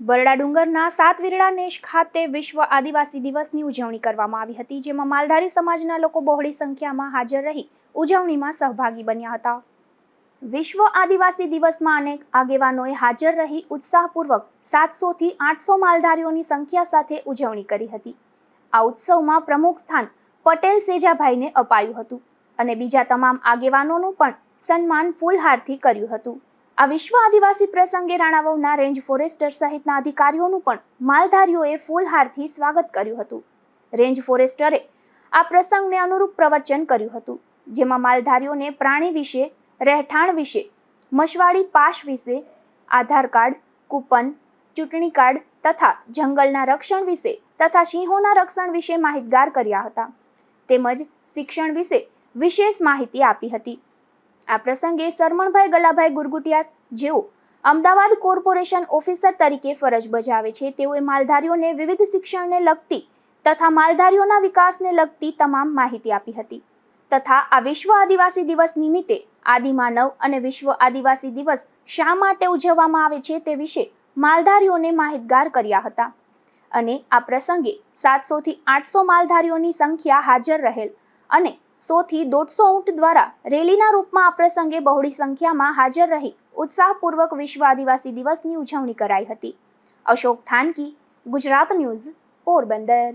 બરડા ડુંગરના સાતવીરડા નેશ ખાતે વિશ્વ આદિવાસી દિવસની ઉજવણી કરવામાં આવી હતી, જેમાં માલધારી સમાજના લોકો બહોળી સંખ્યામાં હાજર રહી ઉજવણીમાં સહભાગી બન્યા હતા. વિશ્વ આદિવાસી દિવસમાં અનેક આગેવાનોએ હાજર રહી ઉત્સાહપૂર્વક સાતસોથી આઠસો માલધારીઓની સંખ્યા સાથે ઉજવણી કરી હતી. આ ઉત્સવમાં પ્રમુખ સ્થાન પટેલ સેજાભાઈને અપાયું હતું અને બીજા તમામ આગેવાનોનું પણ સન્માન ફૂલહારથી કર્યું હતું. આ વિશ્વ આદિવાસી પ્રસંગે રાણાવાવના રેન્જ ફોરેસ્ટર સહિતના અધિકારીઓનું પણ માલધારીઓએ ફૂલહારથી સ્વાગત કર્યું હતું. રેન્જ ફોરેસ્ટરે આ પ્રસંગને અનુરૂપ પ્રવચન કર્યું હતું, જેમાં માલધારીઓને પ્રાણી વિશે, રહેઠાણ વિશે મશવાડી પાશ વિશે, આધાર કાર્ડ, કૂપન, ચૂંટણી કાર્ડ તથા જંગલના રક્ષણ વિશે તથા સિંહોના રક્ષણ વિશે માહિતગાર કર્યા હતા. તેમજ શિક્ષણ વિશે વિશેષ માહિતી આપી હતી. આ પ્રસંગે સરમણભાઈ ગલાભાઈ ગુરગુટિયા જેઓ અમદાવાદ કોર્પોરેશન ઓફિસર તરીકે ફરજ બજાવે છે, તેઓએ માલધારીઓને વિવિધ શિક્ષણને લગતી તથા માલધારીઓના વિકાસને લગતી તમામ માહિતી આપી હતી. તથા આ વિશ્વ આદિવાસી દિવસ નિમિત્તે આદિમાનવ અને વિશ્વ આદિવાસી દિવસ શા માટે ઉજવવામાં આવે છે તે વિશે માલધારીઓને માહિતગાર કર્યા હતા. અને આ પ્રસંગે સાતસોથી આઠસો માલધારીઓની સંખ્યા હાજર રહેલ અને સોથી દોઢસો ઊંટ દ્વારા રેલીના રૂપમાં આ પ્રસંગે બહોળી સંખ્યામાં હાજર રહી ઉત્સાહપૂર્વક વિશ્વ આદિવાસી દિવસની ઉજવણી કરાઈ હતી. અશોક થાનકી, ગુજરાત ન્યૂઝ, પોરબંદર.